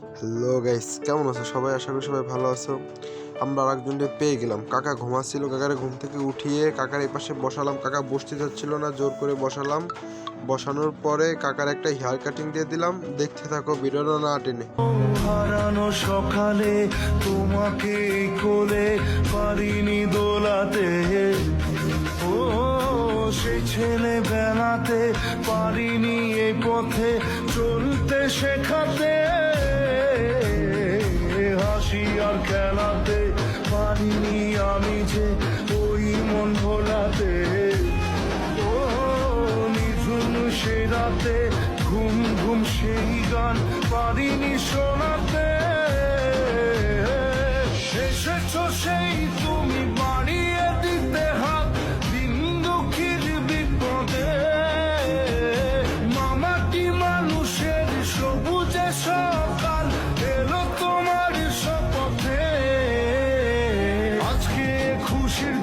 Hello guys, কেমন আছো? সবাই আশা করি সবাই ভালো আছো। আমরা আরেকজনকে পেয়ে গেলাম। কাকা ঘুমাচ্ছিল, কাকারে ঘুম থেকে উঠিয়ে কাকার এই পাশে বসালাম। কাকা বসতে যাচ্ছিল না, জোর করে বসালাম। বসানোর পরে কাকার একটা হেয়ার কাটিং দিয়ে দিলাম। দেখতে থাকো, ভিডিওটা না টেনে। হারানো সকালে তোমাকে কোলে পারিনি দোলাতে। ও, সেই ছেলে বেলাতে পারিনি এই পথে চলতে, শেখাতে। রাতে ঘুম ঘুম সেই গান পারিনি শোনাতে। এসেছ সেই তুমি বাড়িয়ে দিতে হাত দিন দুঃখীর বিপদে। মামাটি মানুষের সবুজে সকাল এলো তোমার শপথে। আজকে খুশির